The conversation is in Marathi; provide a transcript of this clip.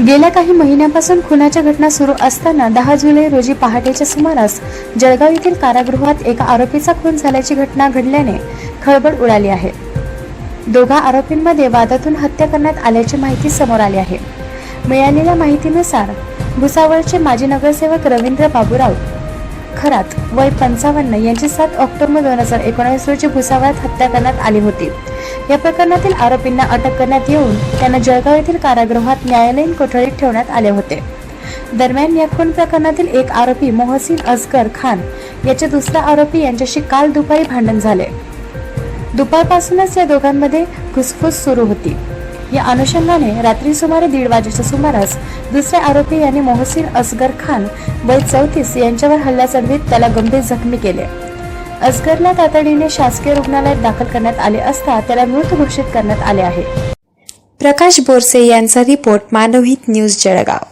गेल्या काही महिन्यांपासून खुनाच्या घटना सुरू असताना दहा जुलै रोजी पहाटेच्या सुमारास जळगाव येथील कारागृहात एका आरोपीचा खून झाल्याची घटना घडल्याने खळबळ उडाली आहे. दोघा आरोपींमध्ये वादातून हत्या करण्यात आल्याची माहिती समोर आली आहे. मिळालेल्या माहितीनुसार भुसावळचे माजी नगरसेवक रवींद्र बाबूराव खरात वय पंचावन्न यांची सात ऑक्टोबर दोन हजार एकोणीस रोजी भुसावळात हत्या करण्यात आली होती. या प्रकरणातील आरोपींना अटक करण्यात येऊन त्यांना जळगाव येथील कारागृहात न्यायालयीन कोठडीत ठेवण्यात आले होते. दरम्यान या खून प्रकरणातील एक आरोपी मोहसिन असगर खान याचे दुसरा आरोपी यांच्याशी काल दुपारी भांडण झाले. दुपारपासूनच या दोघांमध्ये घुसफूस सुरू होती. या अनुषंगाने रात्री सुमारे दीड वाजेच्या सुमारास दुसरे आरोपी यांनी मोहसिन असगर खान वय चौतीस यांच्यावर हल्ला चढवीत त्याला गंभीर जखमी केले. असगरला तातडीने शासकीय रुग्णालयात दाखल करण्यात आले असता त्याला मृत घोषित करण्यात आले आहे. प्रकाश बोरसे यांचा रिपोर्ट मानवहित न्यूज जळगाव.